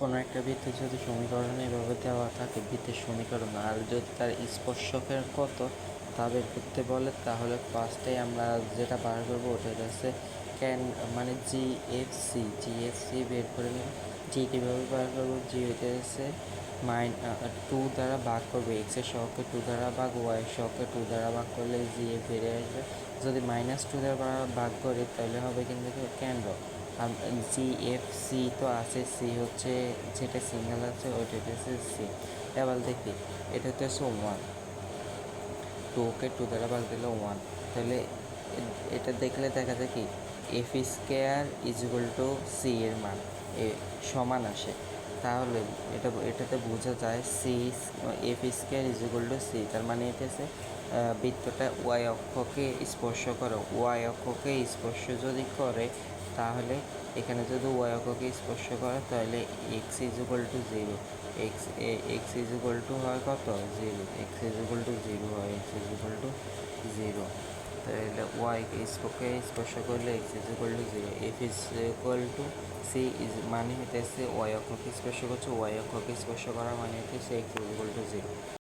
কোনো একটা বৃত্তের যদি সমীকরণ এভাবে দেওয়া থাকে বৃত্তের সমীকরণ, আর যদি তার স্পর্শকের কত তা বের করতে বলে, তাহলে ফার্স্টেই আমরা যেটা বার করব, ওটা হচ্ছে ক্যান মানে G F C G F C বের করে নেব। জি কীভাবে বার করব? জি হইতে হচ্ছে মাইন টু দ্বারা ভাগ করবে এক্সের সহকে টু দ্বারা ভাগ ওয়াই সহকে টু দ্বারা ভাগ করলে জি এফ বেড়ে আসবে। যদি মাইনাস টু দ্বারা ভাগ করি, তাহলে হবে কিন্তু আর জি এফ সি তো আছে সি হচ্ছে যেটা সিঙ্গেল আছে, ওইটা হচ্ছে সি এবার দেখি, এটা হচ্ছে ওয়ান টুকে টু দ্বারা ভাগ দিলে ওয়ান তাহলে এটা দেখলে দেখা যায় কি F square is equal to C এর মান, এ সমান আসে। তাহলে এটা এটাতে বোঝা যায় C F square is equal to C তার মানে আহ, বৃত্তটা ওয়াই অক্ষকে স্পর্শ করে। ওয়াই অক্ষকে স্পর্শ যদি করে তাহলে এখানে যদি ওয়াই অক্ষকে স্পর্শ করে তাহলে X is equal to zero X X is equal to হয় কত? Zero X is equal to zero হয়। এক্স ইজ ইকুয়াল টু তাহলে ওয়াই কে স্পর্শ করলে X is equal to zero F is equal to C is মানে হইতেছে Y অক্ষকে স্পর্শ করছে ওয়াই অক্ষকে স্পর্শ করা মানে হইতেছে X is equal to zero